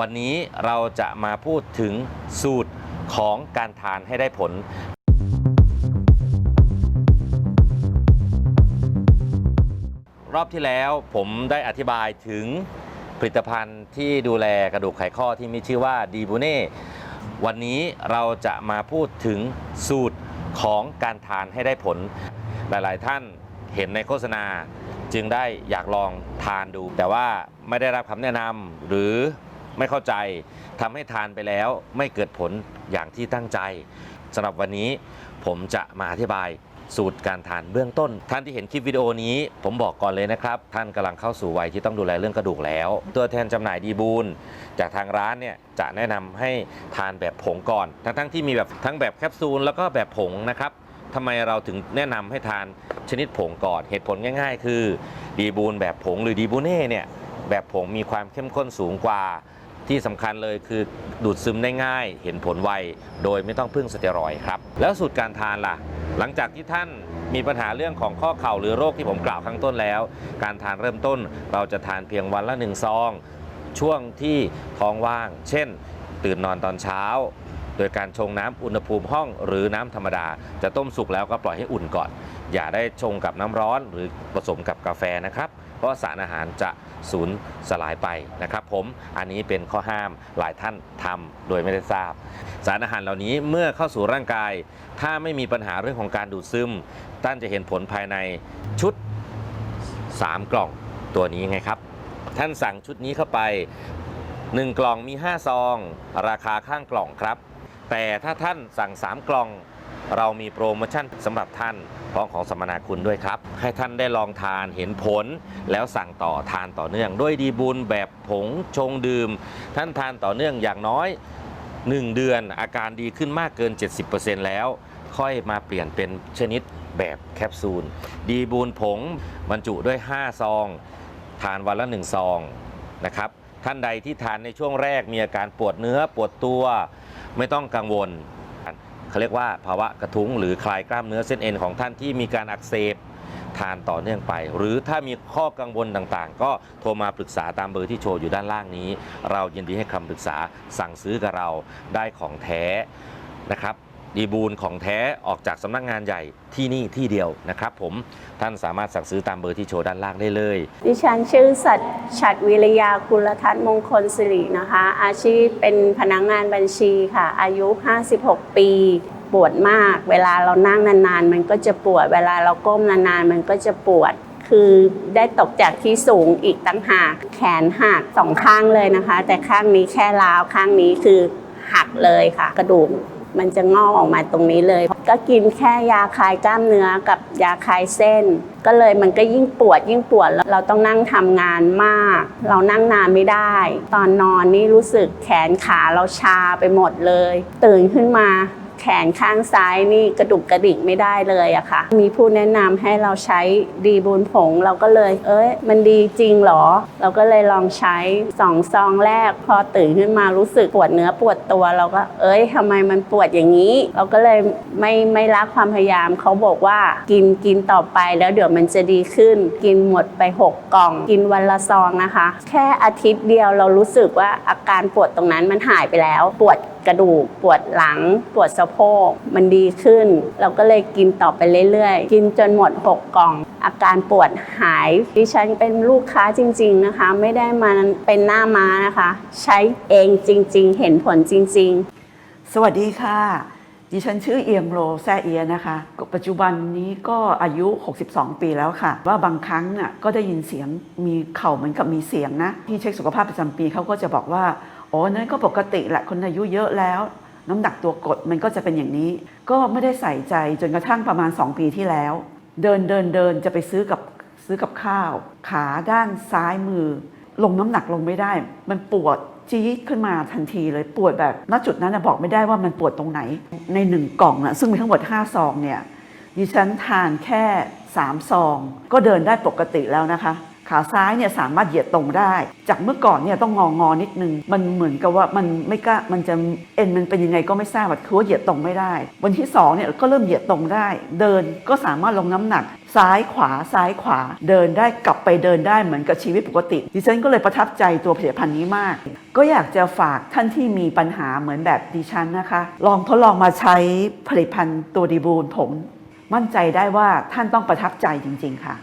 วันนี้เราจะมาพูดถึงสูตรของการทานให้ได้ผล รอบที่แล้วผมได้อธิบายถึงผลิตภัณฑ์ที่ดูแลกระดูกไขข้อที่มีชื่อว่าดีบูเน่วันนี้เราจะมาพูดถึงสูตรของการทานให้ได้ผล หลาย ๆ ท่านเห็นในโฆษณาจึงได้อยากลองทานดู แต่ว่าไม่ได้รับคำแนะนำหรือ ไม่เข้าใจทำให้ทานไปแล้วไม่เกิดผลอย่างที่ตั้งใจสำหรับวันนี้ผมจะมาอธิบายสูตรการทานเบื้องต้น ท่านที่เห็นคลิปวิดีโอนี้ ผมบอกก่อนเลยนะครับ ท่านกำลังเข้าสู่วัยที่ต้องดูแลเรื่องกระดูกแล้ว ตัวแทนจำหน่ายดีบูลจากทางร้านเนี่ยจะแนะนำให้ทานแบบผงก่อน ทั้งๆที่มีแบบทั้งแบบแคปซูลแล้วก็แบบผงนะครับทำไมเราถึงแนะนำให้ทานชนิดผงก่อน เหตุผลง่าย ๆ คือ ดีบูนแบบผงหรือดีบูเน่เนี่ยแบบผงมีความเข้มข้นสูงกว่า ที่สำคัญเลยคือดูดซึมได้ง่าย เห็นผลไว โดยไม่ต้องพึ่งสเตียรอยครับ แล้วสูตรการทานล่ะ หลังจากที่ท่านมีปัญหาเรื่องของข้อเข่าหรือโรคที่ผมกล่าวข้างต้นแล้ว การทานเริ่มต้น เราจะทานเพียงวันละหนึ่งซอง ช่วงที่ท้องว่าง เช่น ตื่นนอนตอนเช้า โดยการชงน้ำอุณหภูมิห้องหรือน้ำธรรมดา จะต้มสุกแล้วก็ปล่อยให้อุ่นก่อน อย่าได้ชงกับน้ำร้อนหรือผสมกับกาแฟนะครับ ราะสารอาหารจะสูญสลายไปนะครับผมอันนี้เป็นข้อห้ามหลายท่านทำโดยไม่ได้ทราบ สารอาหารเหล่านี้เมื่อเข้าสู่ร่างกาย ถ้าไม่มีปัญหาเรื่องของการดูดซึมท่านจะเห็นผลภายในชุด 3 กล่องตัวนี้ไงครับ ท่านสั่งชุดนี้เข้าไป 1 กล่องมี 5 ซอง ราคาข้างกล่องครับ แต่ถ้าท่านสั่ง 3 กล่อง เรามีโปรโมชั่นสำหรับท่านพร้อมของสมมนาคุณด้วยครับ ให้ท่านได้ลองทานเห็นผล แล้วสั่งต่อทานต่อเนื่อง ด้วยดีบุญแบบผงชงดื่ม ท่านทานต่อเนื่องอย่างน้อย 1 เดือนอาการดีขึ้นมากเกิน 70%แล้ว ค่อยมาเปลี่ยนเป็นชนิดแบบแคปซูล ดีบูนผงบรรจุด้วย 5 ซอง ทานวันละ 1 ซองนะครับท่านใดที่ทานในช่วงแรกมีอาการปวดเนื้อปวดตัว ไม่ต้องกังวล เขาเรียกว่าภาวะกระทุ้งหรือคลายกล้ามเนื้อเส้นเอ็นของท่านที่มีการอักเสบทานต่อเนื่องไป หรือถ้ามีข้อกังวลต่างๆ ก็โทรมาปรึกษาตามเบอร์ที่โชว์อยู่ด้านล่างนี้ เรายินดีให้คำปรึกษาสั่งซื้อกับเราได้ของแท้นะครับ ดีบูลของแท้ออกจากสำนักงานใหญ่ที่นี่ที่เดียวนะครับผมท่านสามารถสั่งซื้อตามเบอร์ที่โชว์ด้านล่างได้เลย ดิฉันชื่อสัตย์ฉัดวิรยากุลทัศน์มงคลสิรินะคะ อาชีพเป็นพนักงงานบัญชีค่ะ อายุ 56 ปีปวดมาก เวลาเรานั่งนานๆ มันก็จะปวด เวลาเราก้มนานๆ มันก็จะปวด คือได้ตกจากที่สูงอีกตั้งหาก แขนหักสองข้างเลยนะคะ แต่ข้างนี้แค่ล้าวข้างนี้คือหักเลยค่ะ กระดูก มันจะงอกออกมาตรงนี้เลย ก็กินแค่ยาคลายกล้ามเนื้อกับยาคลายเส้น ก็เลยมันก็ยิ่งปวดยิ่งปวดแล้วเราต้องนั่งทำงานมาก เรานั่งนานไม่ได้ ตอนนอนนี่รู้สึกแขนขาเราชาไปหมดเลย ตื่นขึ้นมา แขนข้างซ้ายนี่กระดุกกระดิกไม่ได้เลยอะค่ะ มีผู้แนะนำให้เราใช้ดีบูนผง เราก็เลย เอ้ย มันดีจริงเหรอ เราก็เลยลองใช้สองซองแรก พอตื่นขึ้นมารู้สึกปวดเนื้อปวดตัว เราก็ เอ้ยทำไมมันปวดอย่างนี้ เราก็เลยไม่ไม่ละความพยายามเขาบอกว่ากินกินต่อไปแล้วเดี๋ยวมันจะดีขึ้น กินหมดไป 6 กล่อง กินวันละซองนะคะ แค่อาทิตย์เดียวเรารู้สึกว่าอาการปวดตรงนั้นมันหายไปแล้ว ปวด กระดูก ปวดหลัง ปวดสะโพก มันดีขึ้น เราก็เลยกินต่อไปเรื่อยๆ กินจนหมด 6 กล่อง อาการปวดหายดิฉันเป็นลูกค้าจริง ๆนะคะ ไม่ได้มาเป็นหน้าม้านะคะ ใช้เองจริง ๆ เห็นผลจริง ๆ สวัสดีค่ะ ดิฉันชื่อเอียมโรแซเอียนะคะ ปัจจุบันนี้ก็อายุ 62 ปีแล้วค่ะ ว่าบางครั้งน่ะก็ได้ยินเสียงมีเข่าเหมือนกับมีเสียงนะที่เช็คสุขภาพประจำปีเขาก็จะบอกว่า อ๋อนั่นก็ปกติแหละคนอายุเยอะแล้ว น้ำหนักตัวกดมันก็จะเป็นอย่างนี้ ก็ไม่ได้ใส่ใจจนกระทั่งประมาณ 2 ปีที่แล้ว เดินเดินเดินจะไปซื้อกับซื้อกับข้าว ขาด้านซ้ายมือ ลงน้ำหนักลงไม่ได้ มันปวดจี๊ดขึ้นมาทันทีเลยปวดแบบณจุดนั้นนะบอกไม่ได้ว่ามันปวดตรงไหน ในหนึ่งกล่องนะซึ่งมีทั้งหมด5ซองเนี่ยดิฉันทานแค่3ซอง ก็เดินได้ปกติแล้วนะคะ ขาซ้ายเนี่ยสามารถเหยียดตรงได้ จากเมื่อก่อนเนี่ยต้องงองอนิดนึง มันเหมือนกับว่ามันไม่กล้ามันจะเอ็นมันเป็นยังไงก็ไม่ทราบคือว่าเหยียดตรงไม่ได้ วันที่สองเนี่ยก็เริ่มเหยียดตรงได้ เดินก็สามารถลงน้ำหนัก ซ้ายขวาซ้ายขวา เดินได้กลับไปเดินได้เหมือนกับชีวิตปกติ ดิฉันก็เลยประทับใจตัวผลิตภัณฑ์นี้มาก ก็อยากจะฝากท่านที่มีปัญหาเหมือนแบบดิฉันนะคะ ลองทดลองมาใช้ผลิตภัณฑ์ตัวดีบูนผม มั่นใจได้ว่าท่านต้องประทับใจจริง ๆ ค่ะ